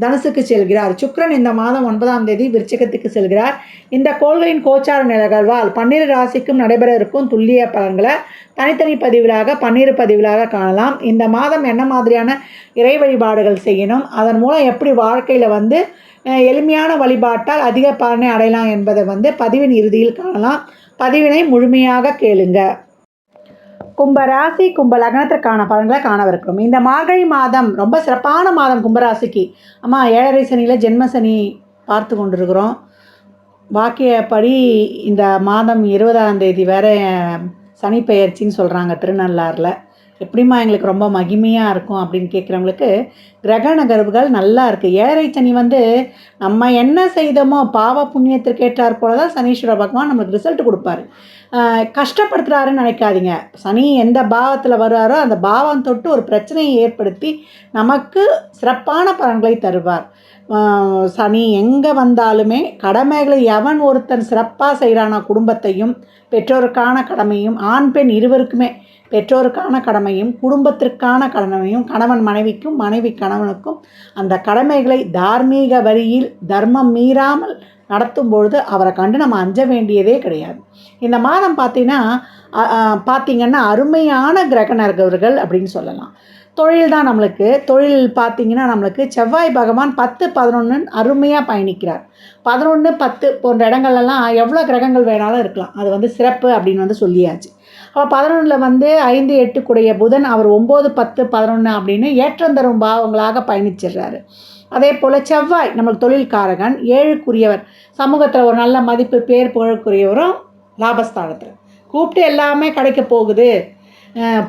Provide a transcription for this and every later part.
தனுசுக்கு செல்கிறார். சுக்ரன் இந்த மாதம் ஒன்பதாம் தேதி விருச்சகத்துக்கு செல்கிறார். இந்த கோள்களின் கோச்சார நிகழ்வால் பன்னிரு ராசிக்கும் நடைபெற இருக்கும் துல்லிய பலன்களை தனித்தனி பதிவுகளாக பன்னிரு பதிவுகளாக காணலாம். இந்த மாதம் என்ன மாதிரியான இறை வழிபாடுகள் செய்யணும்? அதன் மூலம் எப்படி வாழ்க்கையில் வந்து எளிமையான வழிபாட்டால் அதிக பலனை அடையலாம் என்பதை வந்து பதிவின் இறுதியில் காணலாம். பதிவினை முழுமையாக கேளுங்கள் கும்பராசி கும்ப லக்னத்திற்கான பலன்களை காணவிருக்கிறோம். இந்த மார்கழி மாதம் ரொம்ப சிறப்பான மாதம் கும்பராசிக்கு. அம்மா ஏழரை சனியில் ஜென்ம சனி பார்த்து கொண்டிருக்கிறோம். வாக்கியப்படி இந்த மாதம் இருபதாம் தேதி வேற சனி பெயர்ச்சின்னு சொல்கிறாங்க திருநள்ளாறில். எப்படிம்மா எங்களுக்கு ரொம்ப மகிமையாக இருக்கும் அப்படின்னு கேட்குறவங்களுக்கு கிரகண கருவுகள் நல்லா இருக்குது ஏழை சனி வந்து நம்ம என்ன செய்தோமோ பாவ புண்ணியத்திற்கு ஏற்றாற் போல தான் சனீஸ்வர பகவான் நமக்கு ரிசல்ட் கொடுப்பாரு. கஷ்டப்படுத்துகிறாருன்னு நினைக்காதீங்க. சனி எந்த பாவத்தில் வருவாரோ அந்த பாவம் தொட்டு ஒரு பிரச்சனையை ஏற்படுத்தி நமக்கு சிறப்பான பலன்களை தருவார். சனி எங்கே வந்தாலுமே கடமைகளை எவன் ஒருத்தன் சிறப்பாக செய்கிறானா குடும்பத்தையும் பெற்றோருக்கான கடமையும் ஆண் பெண் இருவருக்குமே பெற்றோருக்கான கடமையும் குடும்பத்திற்கான கடமையும் கணவன் மனைவிக்கும் மனைவி கணவனுக்கும் அந்த கடமைகளை தார்மீக வரியில் தர்மம் மீறாமல் நடத்தும் பொழுது அவரை கண்டு நம்ம அஞ்ச வேண்டியதே கிடையாது. இந்த மாதம் பார்த்தீங்கன்னா பார்த்தீங்கன்னா அருமையான கிரகணர்கள் அப்படின்னு சொல்லலாம். தொழில் தான் நம்மளுக்கு. தொழில் பார்த்திங்கன்னா நம்மளுக்கு செவ்வாய் பகவான் பத்து பதினொன்றுன்னு அருமையாக பயணிக்கிறார். பதினொன்று பத்து போன்ற இடங்கள்லாம் எவ்வளோ கிரகங்கள் வேணாலும் இருக்கலாம். அது வந்து சிறப்பு அப்படின்னு வந்து சொல்லியாச்சு. அப்போ பதினொன்றில் வந்து ஐந்து எட்டுக்குடைய புதன் அவர் ஒம்பது பத்து பதினொன்று அப்படின்னு ஏற்றம் தரும் பாவங்களாக பயணிச்சிடுறாரு. அதே போல் செவ்வாய் நம்மளுக்கு தொழில்காரகன் ஏழுக்குரியவர். சமூகத்தில் ஒரு நல்ல மதிப்பு பேர் புகழுக்குரியவரும் லாபஸ்தானத்தில். கூப்பிட்டு எல்லாமே கிடைக்க போகுது.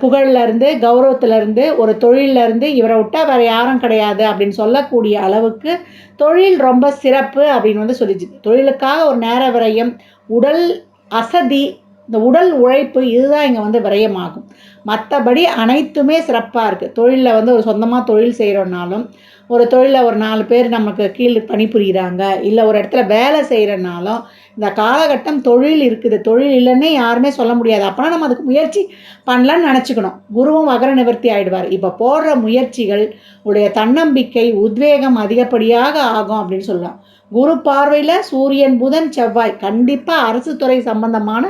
புகழ்லேருந்து கௌரவத்திலேருந்து ஒரு தொழிலேருந்து இவரை விட்டால் வேறு யாரும் கிடையாது அப்படின்னு சொல்லக்கூடிய அளவுக்கு தொழில் ரொம்ப சிறப்பு அப்படின்னு வந்து சொல்லிச்சு. தொழிலுக்காக ஒரு நேர விரயம் உடல் அசதி இந்த உடல் உழைப்பு இதுதான் இங்கே வந்து விரயமாகும். மற்றபடி அனைத்துமே சிறப்பாக இருக்குது தொழிலில் வந்து ஒரு சொந்தமாக தொழில் செய்கிறோன்னாலும் ஒரு தொழிலில் ஒரு நாலு பேர் நமக்கு கீழ் பணிபுரிகிறாங்க இல்லை ஒரு இடத்துல வேலை செய்கிறனாலும் இந்த காலகட்டம் தொழில் இருக்குது. தொழில் இல்லைன்னே யாருமே சொல்ல முடியாது. அப்போனா நம்ம அதுக்கு முயற்சி பண்ணலான்னு நினச்சிக்கணும். குருவும் வகர நிவர்த்தி ஆயிடுவார். இப்போ போடுற முயற்சிகள் உடைய தன்னம்பிக்கை உத்வேகம் அதிகப்படியாக ஆகும் அப்படின்னு சொல்லலாம். குரு பார்வையில் சூரியன் புதன் செவ்வாய் கண்டிப்பாக அரசு துறை சம்பந்தமான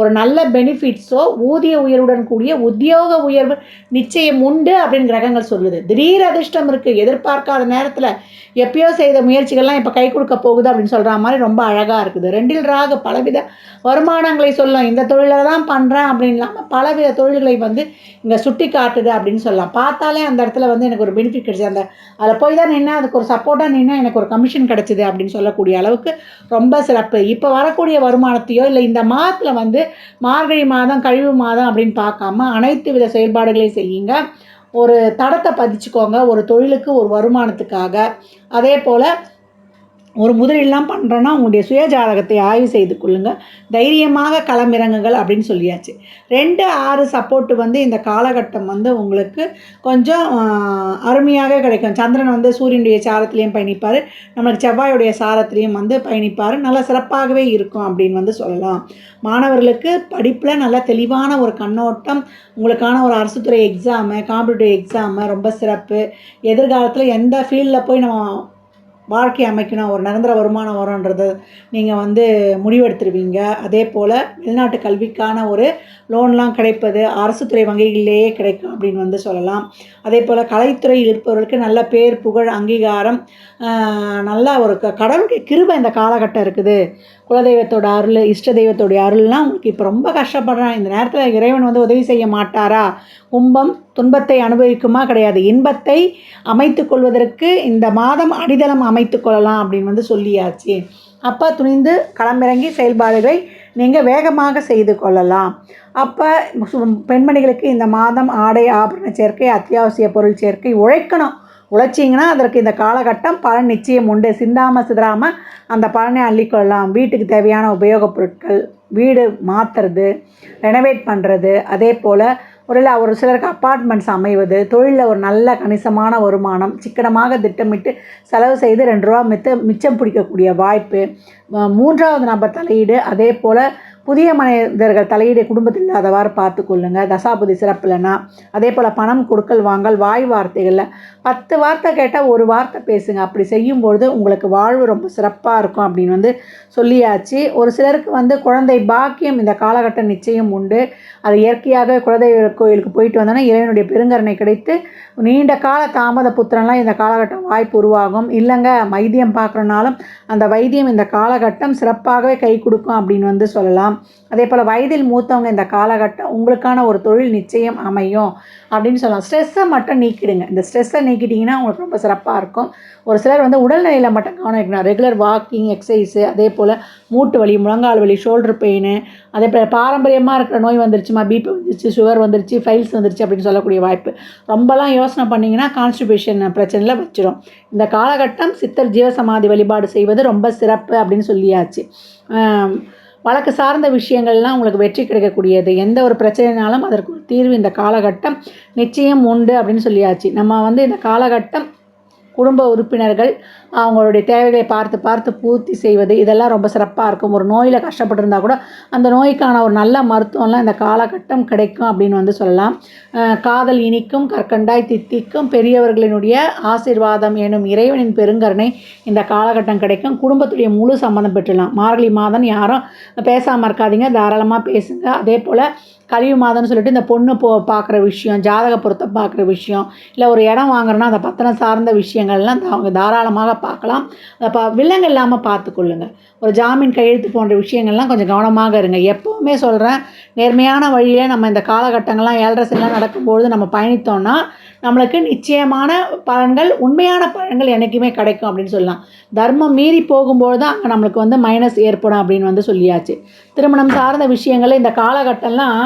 ஒரு நல்ல பெனிஃபிட்ஸோ ஊதிய உயர்வுடன் கூடிய உத்தியோக உயர்வு நிச்சயம் உண்டு அப்படின்னு கிரகங்கள் சொல்லுது. திடீர் அதிர்ஷ்டம் இருக்குது எதிர்பார்க்காத நேரத்தில் எப்பயோ செய்த முயற்சிகள்லாம் இப்போ கை கொடுக்க போகுது அப்படின்னு சொல்கிற மாதிரி ரொம்ப அழகாக இருக்குது. ரெண்டில் ராகு பலவித வருமானங்களை சொல்லும். இந்த தொழிலை தான் பண்ணுறேன் அப்படின்னு இல்லாமல் பலவித தொழில்களை வந்து இங்கே சுட்டி காட்டுது அப்படின்னு சொல்லலாம். பார்த்தாலே அந்த இடத்துல வந்து எனக்கு ஒரு பெனிஃபிட் கிடைச்சது. அந்த அதில் போய் தான் நின்று அதுக்கு ஒரு சப்போர்ட்டாக நின்று எனக்கு ஒரு கமிஷன் கிடச்சிது அப்படின்னு சொல்லக்கூடிய அளவுக்கு ரொம்ப சிறப்பு. இப்போ வரக்கூடிய வருமானத்தையோ இல்லை இந்த மாதத்தில் வந்து மார்கழி மாதம் கழிவு மாதம் அப்படின்னு பார்க்காம அனைத்து வித செயல்பாடுகளையும் செய்யுங்க. ஒரு தடத்தை பதிச்சுக்கோங்க. ஒரு தொழிலுக்கு ஒரு வருமானத்துக்காக. அதே போல் ஒரு முதலீடுலாம் பண்ணுறோன்னா உங்களுடைய சுயஜாதகத்தை ஆய்வு செய்து கொள்ளுங்கள் தைரியமாக களமிறங்குங்கள் அப்படின்னு சொல்லியாச்சு. ரெண்டு ஆறு சப்போர்ட் வந்து இந்த காலகட்டம் வந்து உங்களுக்கு கொஞ்சம் அருமையாக கிடைக்கும். சந்திரன் வந்து சூரியனுடைய சாரத்திலையும் பயணிப்பார். நம்மளுக்கு செவ்வாயுடைய சாரத்திலையும் வந்து பயணிப்பார். நல்லா சிறப்பாகவே இருக்கும் அப்படின்னு வந்து சொல்லலாம். மாணவர்களுக்கு படிப்பில் நல்ல தெளிவான ஒரு கண்ணோட்டம் உங்களுக்கான ஒரு அரசு துறை எக்ஸாமு காம்படிட்டிவ் எக்ஸாமு ரொம்ப சிறப்பு. எதிர்காலத்தில் எந்த ஃபீல்டில் போய் நம்ம வாழ்க்கை அமைக்கணும் ஒரு நிரந்தர வருமானம் வரும்ன்றது நீங்கள் வந்து முடிவெடுத்துருவீங்க. அதே போல் வெளிநாட்டு கல்விக்கான ஒரு லோன்லாம் கிடைப்பது அரசு துறை வங்கிகளிலேயே கிடைக்கும் அப்படின்னு வந்து சொல்லலாம். அதே போல் கலைத்துறையில் இருப்பவர்களுக்கு நல்ல பேர் புகழ் அங்கீகாரம் நல்ல ஒரு க கடவுளுடைய கிருபை இந்த காலகட்டம் இருக்குது. குலதெய்வத்தோட அருள் இஷ்ட தெய்வத்தோடைய அருள்லாம் உங்களுக்கு இப்போ ரொம்ப கஷ்டப்படுறேன் இந்த நேரத்தில் இறைவன் வந்து உதவி செய்ய மாட்டாரா? கும்பம் துன்பத்தை அனுபவிக்குமா கிடையாது. இன்பத்தை அமைத்து கொள்வதற்கு இந்த மாதம் அடித்தளம் அமைத்து கொள்ளலாம் அப்படின்னு வந்து சொல்லியாச்சு. அப்போ துணிந்து களமிறங்கி செயல்பாடுகளை நீங்கள் வேகமாக செய்து கொள்ளலாம். அப்போ பெண்மணிகளுக்கு இந்த மாதம் ஆடை ஆபரண சேர்க்கை அத்தியாவசிய பொருள் சேர்க்கை உழைக்கணும். உழைச்சிங்கன்னா அதற்கு இந்த காலகட்டம் பலன் நிச்சயம் உண்டு. சிந்தாமல் சிதறாமல் அந்த பலனை அள்ளிக்கொள்ளலாம் வீட்டுக்கு தேவையான உபயோகப் பொருட்கள் வீடு மாற்றுறது ரெனோவேட் பண்ணுறது அதே போல் ஒரு ஒரு சிலருக்கு அப்பார்ட்மெண்ட்ஸ் அமைவது தொழிலில் ஒரு நல்ல கணிசமான வருமானம் சிக்கனமாக திட்டமிட்டு செலவு செய்து ரெண்டு ரூபா மித்த மிச்சம் பிடிக்கக்கூடிய வாய்ப்பு. மூன்றாவது நபர் தலையீடு அதே போல் புதிய மனிதர்கள் தலையீடு குடும்பத்தில் இல்லாதவாறு பார்த்து கொள்ளுங்கள் தசாபுதி சிறப்புலனா அதே போல் பணம் கொடுக்கல் வாங்கல் வாய் வார்த்தைகளில் பத்து வார்த்தை கேட்டால் ஒரு வார்த்தை பேசுங்க. அப்படி செய்யும்பொழுது உங்களுக்கு வாழ்வு ரொம்ப சிறப்பாக இருக்கும் அப்படின்னு வந்து சொல்லியாச்சு. ஒரு சிலருக்கு வந்து குழந்தை பாக்கியம் இந்த காலகட்டம் நிச்சயம் உண்டு. அது இயற்கையாக குலதெய்வ கோயிலுக்கு போயிட்டு வந்தோன்னா இறைவனுடைய பெருங்கருணை கிடைத்து நீண்ட கால தாமத புத்திரன்லாம் இந்த காலகட்டம் வாய்ப்பு உருவாகும். இல்லைங்க வைத்தியம் பார்க்குறனாலும் அந்த வைத்தியம் இந்த காலகட்டம் சிறப்பாகவே கை கொடுக்கும் அப்படின்னு வந்து சொல்லலாம். அதே போல் வயதில் மூத்தவங்க இந்த காலகட்டம் உங்களுக்கான ஒரு தொழில் நிச்சயம் அமையும் அப்படின்னு சொல்லலாம். ஸ்ட்ரெஸ்ஸை மட்டும் நீக்கிடுங்க. இந்த ஸ்ட்ரெஸ்ஸை நீக்கிட்டிங்கன்னா உங்களுக்கு ரொம்ப சிறப்பாக இருக்கும். ஒரு சிலர் வந்து உடல்நிலையில் மட்டும் கவனம் வைக்கணும் ரெகுலர் வாக்கிங் எக்ஸசைஸு அதே போல் மூட்டு வலி முழங்கால் வலி ஷோல்டர் பெயின் அதே போல் பாரம்பரியமாக இருக்கிற நோய் வந்துருச்சுமா பிபி வந்துருச்சு சுகர் வந்துருச்சு ஃபைல்ஸ் வந்துருச்சு அப்படின்னு சொல்லக்கூடிய வாய்ப்பு. ரொம்பலாம் யோசனை பண்ணிங்கன்னா கான்ஸ்டிபேஷன் பிரச்சனையில் வச்சிடும் இந்த காலகட்டம் சித்தர் ஜீவசமாதி வழிபாடு செய்வது ரொம்ப சிறப்பு அப்படின்னு சொல்லியாச்சு. வழக்கு சார்ந்த விஷயங்கள்லாம் உங்களுக்கு வெற்றி கிடைக்கக்கூடியது. எந்த ஒரு பிரச்சனைனாலும் அதற்கு ஒரு தீர்வு இந்த காலகட்டம் நிச்சயம் உண்டு அப்படின்னு சொல்லியாச்சு. நம்ம வந்து இந்த காலகட்டம் குடும்ப உறுப்பினர்கள் அவங்களுடைய தேவைகளை பார்த்து பார்த்து பூர்த்தி செய்வது இதெல்லாம் ரொம்ப சிறப்பாக இருக்கும். ஒரு நோயில் கஷ்டப்பட்டிருந்தா கூட அந்த நோய்க்கான ஒரு நல்ல மருத்துவம்லாம் இந்த காலகட்டம் கிடைக்கும் அப்படின்னு வந்து சொல்லலாம். காதல் இனிக்கும் கற்கண்டாய் தித்திக்கும் பெரியவர்களினுடைய ஆசீர்வாதம் எனும் இறைவனின் பெருங்கருணை இந்த காலகட்டம் கிடைக்கும். குடும்பத்துடைய முழு சம்மந்தம் பெற்றுலாம் மார்கழி மாதம் யாரும் பேசாமல் இருக்காதீங்க. தாராளமாக பேசுங்க. அதே போல் கழிவு மாதம்னு சொல்லிட்டு இந்த பொண்ணு போ பார்க்குற விஷயம் ஜாதக பொருத்தம் பார்க்குற விஷயம் இல்லை ஒரு இடம் வாங்குறோன்னா அந்த பத்திரம் சார்ந்த விஷயங்கள்லாம் அவங்க தாராளமாக பார்க்கலாம். அப்போ பா இல்லாமல் பார்த்துக்கொள்ளுங்கள் ஒரு ஜாமீன் கையெழுத்து போன்ற விஷயங்கள்லாம் கொஞ்சம் கவனமாக இருங்க. எப்போவுமே சொல்கிறேன் நேர்மையான வழியிலே நம்ம இந்த காலகட்டங்கள்லாம் ஏழரை செல்லாம் நடக்கும்பொழுது நம்ம பயணித்தோம்னா நம்மளுக்கு நிச்சயமான பலன்கள் உண்மையான பலன்கள் என்றைக்குமே கிடைக்கும் அப்படின்னு சொல்லலாம். தர்மம் மீறி போகும்போது தான் அங்கே நம்மளுக்கு வந்து மைனஸ் ஏற்படும் அப்படின்னு வந்து சொல்லியாச்சு. திருமணம் சார்ந்த விஷயங்கள் இந்த காலகட்டம்லாம்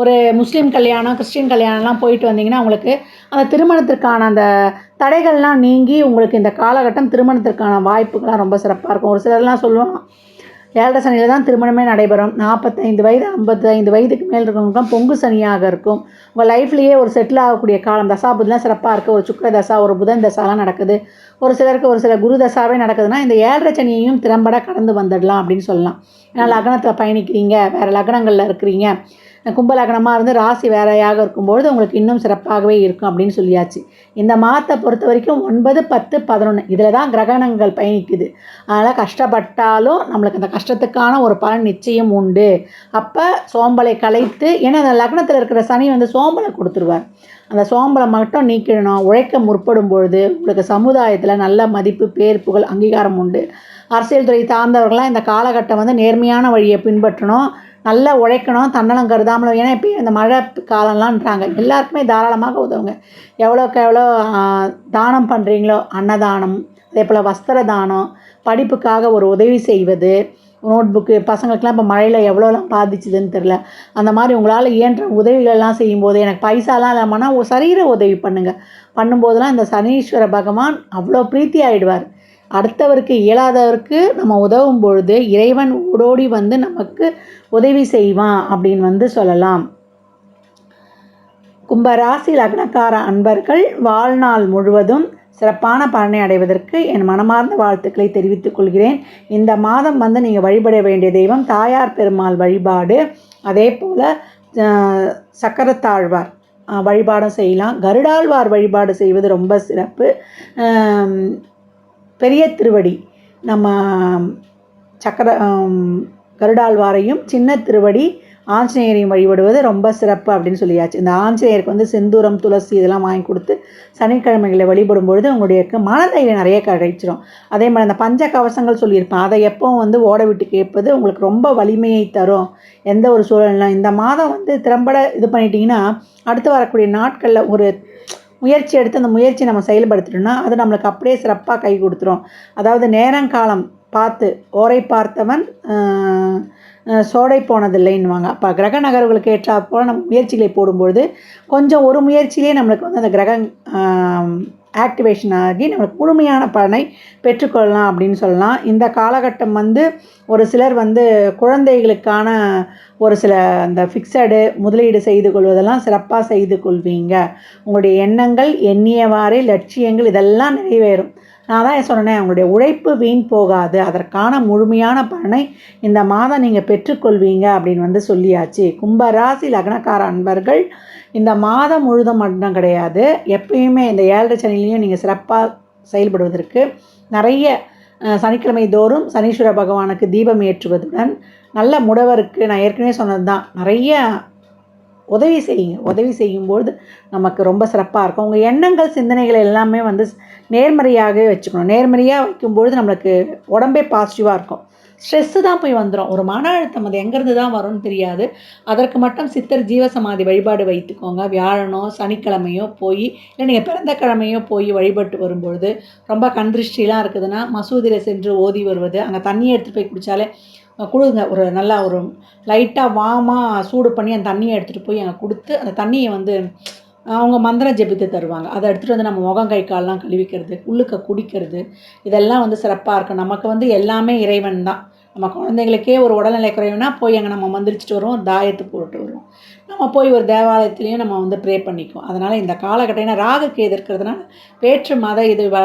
ஒரு முஸ்லீம் கல்யாணம் கிறிஸ்டின் கல்யாணம்லாம் போயிட்டு வந்தீங்கன்னா உங்களுக்கு அந்த திருமணத்திற்கான அந்த தடைகள்லாம் நீங்கி உங்களுக்கு இந்த காலகட்டம் திருமணத்திற்கான வாய்ப்புகள்லாம் ரொம்ப சிறப்பாக இருக்கும். ஒரு சிலர்லாம் சொல்லுவாங்க ஏழரை சனியில் தான் திருமணமே நடைபெறும். நாற்பத்தைந்து வயது ஐம்பத்தைந்து வயதுக்கு மேல் இருக்கவங்களுக்குலாம் பொங்கு சனியாக இருக்கும். உங்கள் லைஃப்லேயே ஒரு செட்டில் ஆகக்கூடிய காலம் தசாபுதிலாம் சிறப்பாக இருக்குது ஒரு சுக்கர தசா ஒரு புதன் தசாலாம் நடக்குது. ஒரு சிலருக்கு ஒரு சில குரு தசாவே நடக்குதுன்னா இந்த ஏழரை சனியையும் திறம்பட கடந்து வந்துடலாம் அப்படின்னு சொல்லலாம். ஏன்னா லக்னத்தில் பயணிக்கிறீங்க வேறு லக்னங்களில் இருக்கிறீங்க. கும்பலக்னமாக இருந்து ராசி வேறையாக இருக்கும்பொழுது உங்களுக்கு இன்னும் சிறப்பாகவே இருக்கும் அப்படின்னு சொல்லியாச்சு. இந்த மாதத்தை பொறுத்த வரைக்கும் ஒன்பது பத்து பதினொன்று இதில் தான் கிரகணங்கள் பயணிக்குது. அதனால் கஷ்டப்பட்டாலும் நம்மளுக்கு அந்த கஷ்டத்துக்கான ஒரு பலன் நிச்சயம் உண்டு. அப்போ சோம்பலை கலைத்து ஏன்னா அந்த லக்னத்தில் இருக்கிற சனி வந்து சோம்பலை கொடுத்துருவார். அந்த சோம்பலை மட்டும் நீக்கிடணும். உழைக்க முற்படும் பொழுது உங்களுக்கு சமுதாயத்தில் நல்ல மதிப்பு பேர் புகழ் அங்கீகாரம் உண்டு. அரசியல் துறை சார்ந்தவர்களாம் இந்த காலகட்டம் வந்து நேர்மையான வழியை பின்பற்றணும். நல்லா உழைக்கணும் தன்னலம் கருதாமல் ஏன்னா இப்போ இந்த மழை காலம்லான்றாங்க. எல்லாருக்குமே தாராளமாக உதவுங்க. எவ்வளோக்கு எவ்வளோ தானம் பண்ணுறீங்களோ அன்னதானம் அதே போல் வஸ்திர தானம் படிப்புக்காக ஒரு உதவி செய்வது நோட் புக்கு பசங்களுக்கெல்லாம் இப்போ மழையில் எவ்வளோலாம் பாதிச்சுதுன்னு தெரில அந்த மாதிரி உங்களால் இயன்ற உதவிகள்லாம் செய்யும்போது எனக்கு பைசாலாம் இல்லாமன்னா ஒரு சரீர உதவி பண்ணுங்கள் பண்ணும்போதெல்லாம் இந்த சனீஸ்வர பகவான் அவ்வளோ பிரீத்தி ஆகிடுவார் அடுத்தவருக்கு இயலாதவருக்கு நம்ம உதவும் பொழுது இறைவன் ஓடோடி வந்து நமக்கு உதவி செய்வான் அப்படின்னு வந்து சொல்லலாம். கும்பராசி லக்னக்கார அன்பர்கள் வாழ்நாள் முழுவதும் சிறப்பான பலனை அடைவதற்கு என் மனமார்ந்த வாழ்த்துக்களை தெரிவித்துக் கொள்கிறேன். இந்த மாதம் வந்து நீங்கள் வழிபட வேண்டிய தெய்வம் தாயார் பெருமாள் வழிபாடு. அதே போல் சக்கரத்தாழ்வார் வழிபாடும் செய்யலாம். கருடாழ்வார் வழிபாடு செய்வது ரொம்ப சிறப்பு. பெரிய திருவடி. நம்ம சக்கர கருடாழ்வாரையும் சின்ன திருவடி ஆஞ்சநேயரையும் வழிபடுவது ரொம்ப சிறப்பு அப்படின்னு சொல்லியாச்சு. இந்த ஆஞ்சநேயருக்கு வந்து செந்தூரம் துளசி இதெல்லாம் வாங்கி கொடுத்து சனிக்கிழமைகளை வழிபடும் பொழுது உங்களுடைய மனதைரியம் நிறைய கிடைச்சிரும் அதே மாதிரி அந்த பஞ்ச கவசங்கள் சொல்லியிருப்பேன் அதை எப்போவும் வந்து ஓட விட்டு கேட்பது உங்களுக்கு ரொம்ப வலிமையை தரும். எந்த ஒரு சூழலும் இந்த மாதம் வந்து திறம்பட இது பண்ணிட்டீங்கன்னா அடுத்து வரக்கூடிய நாட்களில் ஒரு முயற்சி எடுத்து அந்த முயற்சி நம்ம செயல்படுத்திட்டோம்னா அது நம்மளுக்கு அப்படியே சிறப்பாக கை கொடுத்துரும். அதாவது நேரங்காலம் பார்த்து ஓரை பார்த்தவன் சோடை போனதில்லைன்னுவாங்க. அப்போ கிரக நகர்வுகளுக்கு ஏற்றாற் போல் நம்ம முயற்சிகளை போடும்பொழுது கொஞ்சம் ஒரு முயற்சியிலே நம்மளுக்கு வந்து அந்த கிரக ஆக்டிவேஷன் ஆகி நம்மளுக்கு முழுமையான பலனை பெற்றுக்கொள்ளலாம் அப்படின்னு சொல்லலாம். இந்த காலகட்டம் வந்து ஒரு சிலர் வந்து குழந்தைகளுக்கான ஒரு சில அந்த ஃபிக்ஸடு முதலீடு செய்து கொள்வதெல்லாம் சிறப்பாக செய்து கொள்வீங்க. உங்களுடைய எண்ணங்கள் எண்ணியவாறே லட்சியங்கள் இதெல்லாம் நிறைவேறும். நான் தான் சொன்னேன் உங்களுடைய உழைப்பு வீண் போகாது. அதற்கான முழுமையான பலனை இந்த மாதம் நீங்கள் பெற்றுக்கொள்வீங்க அப்படின்னு வந்து சொல்லியாச்சு. கும்பராசி லக்னக்கார அன்பர்கள் இந்த மாதம் முழுதும் மட்டும் கிடையாது. எப்பயுமே இந்த ஏழரை சனிலையும் நீங்கள் சிறப்பாக செயல்படுவதற்கு நிறைய சனிக்கிழமை தோறும் சனீஸ்வர பகவானுக்கு தீபம் ஏற்றுவதுடன் நல்ல முடவருக்கு நான் ஏற்கனவே சொன்னது தான் நிறைய உதவி செய்யுங்க உதவி செய்யும்பொழுது நமக்கு ரொம்ப சிறப்பாக இருக்கும். உங்கள் எண்ணங்கள் சிந்தனைகள் எல்லாமே வந்து நேர்மறையாகவே வச்சுக்கணும். நேர்மறையாக வைக்கும்பொழுது நம்மளுக்கு உடம்பே பாசிட்டிவாக இருக்கும். ஸ்ட்ரெஸ்ஸு தான் போய் வந்துடும் ஒரு மன அழுத்தம் அது எங்கேருந்து தான் வரும்னு தெரியாது. அதற்கு மட்டும் சித்தர் ஜீவசமாதி வழிபாடு வைத்துக்கோங்க. வியாழனோ சனிக்கிழமையோ போய் இல்லை நீங்கள் பிறந்த கிழமையோ போய் வழிபட்டு வரும்பொழுது ரொம்ப கண்திருஷ்டிலாம் இருக்குதுன்னா மசூதியில் சென்று ஓதி வருவது அங்கே தண்ணியை எடுத்துகிட்டு போய் குடித்தாலே கொடுங்க. ஒரு நல்லா ஒரு லைட்டாக வாமாக சூடு பண்ணி அந்த தண்ணியை எடுத்துகிட்டு போய் அங்கே கொடுத்து அந்த தண்ணியை வந்து அவங்க மந்திரம் ஜெபித்து தருவாங்க. அதை எடுத்துகிட்டு வந்து நம்ம முகம் கை கால்லாம் கழுவிக்கிறது உள்ளுக்க குடிக்கிறது இதெல்லாம் வந்து சிறப்பாக இருக்கும். நமக்கு வந்து எல்லாமே இறைவன் தான். நம்ம குழந்தைங்களுக்கே ஒரு உடல்நிலை குறைவுனா போய் அங்கே நம்ம மந்திரிச்சிட்டு வருவோம் தாயத்து போட்டு வருவோம். நம்ம போய் ஒரு தேவாலயத்துலேயும் நம்ம வந்து ப்ரே பண்ணிக்குவோம். அதனால் இந்த காலகட்டம் ஏன்னா ராகு இருக்கிறதுனால வேற்று மத இது வ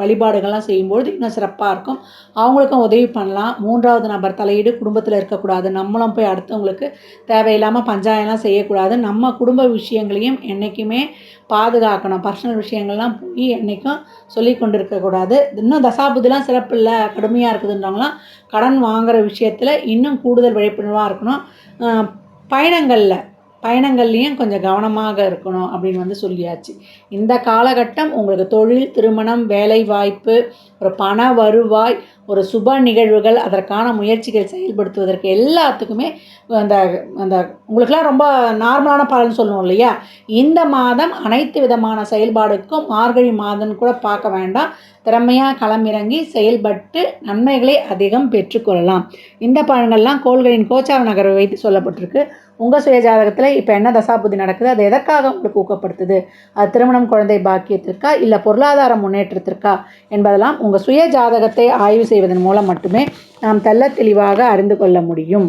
வழிபாடுகள்லாம் செய்யும்பொழுது இன்னும் சிறப்பாக இருக்கும். அவங்களுக்கும் உதவி பண்ணலாம். மூன்றாவது நபர் தலையீடு குடும்பத்தில் இருக்கக்கூடாது. நம்மளும் போய் அடுத்தவங்களுக்கு தேவையில்லாமல் பஞ்சாயம்லாம் செய்யக்கூடாது. நம்ம குடும்ப விஷயங்களையும் என்றைக்குமே பாதுகாக்கணும். பர்சனல் விஷயங்கள்லாம் போய் என்றைக்கும் சொல்லி கொண்டு இருக்கக்கூடாது இன்னும் தசாபுதிலாம் சிறப்பு இல்லை கடுமையாக இருக்குதுன்றவங்களாம் கடன் வாங்குகிற விஷயத்தில் இன்னும் கூடுதல் விழிப்புணர்வாக இருக்கணும். பயணங்களில் பயணங்கள்லேயும் கொஞ்சம் கவனமாக இருக்கணும் அப்படின்னு வந்து சொல்லியாச்சு. இந்த காலகட்டம் உங்களுக்கு தொழில் திருமணம் வேலை வாய்ப்பு ஒரு பண வருவாய் ஒரு சுப நிகழ்வுகள் அதற்கான முயற்சிகள் செயல்படுத்துவதற்கு எல்லாத்துக்குமே அந்த அந்த உங்களுக்கெல்லாம் ரொம்ப நார்மலான பலன் சொல்லணும் இல்லையா? இந்த மாதம் அனைத்து விதமான செயல்பாடுக்கும் மார்கழி மாதம் கூட பார்க்க வேண்டாம். திறமையாக களமிறங்கி செயல்பட்டு நன்மைகளை அதிகம் பெற்றுக்கொள்ளலாம். இந்த பலன்கள்லாம் கோள்களின் கோச்சார நகரை வைத்து சொல்லப்பட்டிருக்கு. உங்கள் சுய ஜாதகத்தில் இப்போ என்ன தசாபுதி நடக்குது? அது எதற்காக உங்களுக்கு ஊக்கப்படுத்துது? அது திருமணம் குழந்தை பாக்கியத்திற்கா? இல்லை பொருளாதார முன்னேற்றத்திற்கா? என்பதெல்லாம் உங்கள் சுய ஜாதகத்தை ஆய்வு செய்வதன் மூலம் மட்டுமே நாம் தெள்ளத் தெளிவாக அறிந்து கொள்ள முடியும்.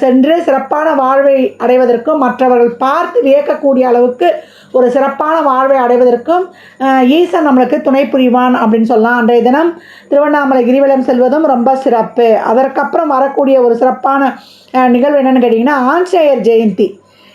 சென்று சிறப்பான வாழ்வை அடைவதற்கும் மற்றவர்கள் பார்த்து வியக்கக்கூடிய அளவுக்கு ஒரு சிறப்பான வாழ்வை அடைவதற்கும் ஈசன் நம்மளுக்கு துணை புரிவான் அப்படின்னு சொல்லலாம். அன்றைய தினம் திருவண்ணாமலை கிரிவலம் செல்வதும் ரொம்ப சிறப்பு. அதற்கப்புறம் வரக்கூடிய ஒரு சிறப்பான நிகழ்வு என்னென்னு கேட்டிங்கன்னா ஆஞ்சநேயர் ஜெயந்தி.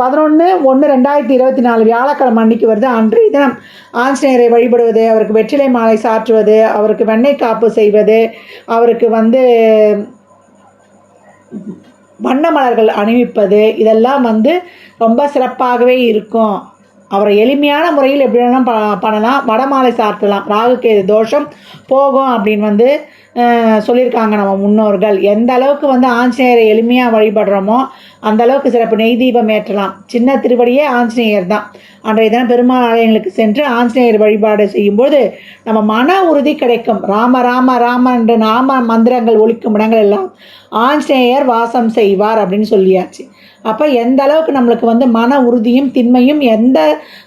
பதினொன்று ஒன்று ரெண்டாயிரத்தி இருபத்தி நாலு வியாழக்கிழமை அன்னைக்கு வருது. அன்றைய தினம் ஆஞ்சநேயரை வழிபடுவது அவருக்கு வெற்றிலை மாலை சாற்றுவது அவருக்கு வெண்ணெய் காப்பு செய்வது அவருக்கு வந்து வண்ண மலர்கள் அணிவிப்பது இதெல்லாம் வந்து ரொம்ப சிறப்பாகவே இருக்கும். அவரை எளிமையான முறையில் எப்படி வேணாலும் ப பண்ணலாம். வடமாலை சாத்தலாம் ராகுக்கு தோஷம் போகும் அப்படின்னு வந்து சொல்லியிருக்காங்க நம்ம முன்னோர்கள். எந்த அளவுக்கு வந்து ஆஞ்சநேயரை எளிமையாக வழிபடுறோமோ அந்த அளவுக்கு சிறப்பு. நெய் தீபம் ஏற்றலாம். சின்ன திருவடியே ஆஞ்சநேயர் தான். அன்றைய தினம் பெருமாள் ஆலயங்களுக்கு சென்று ஆஞ்சநேயர் வழிபாடு செய்யும்போது நம்ம மன உறுதி கிடைக்கும். ராம ராம ராம என்று நாம மந்திரங்கள் ஒலிக்கும் இடங்கள் எல்லாம் ஆஞ்சநேயர் வாசம் செய்வார் அப்படின்னு சொல்லியாச்சு. அப்போ எந்த அளவுக்கு நம்மளுக்கு வந்து மன உறுதியும் திண்மையும் எந்த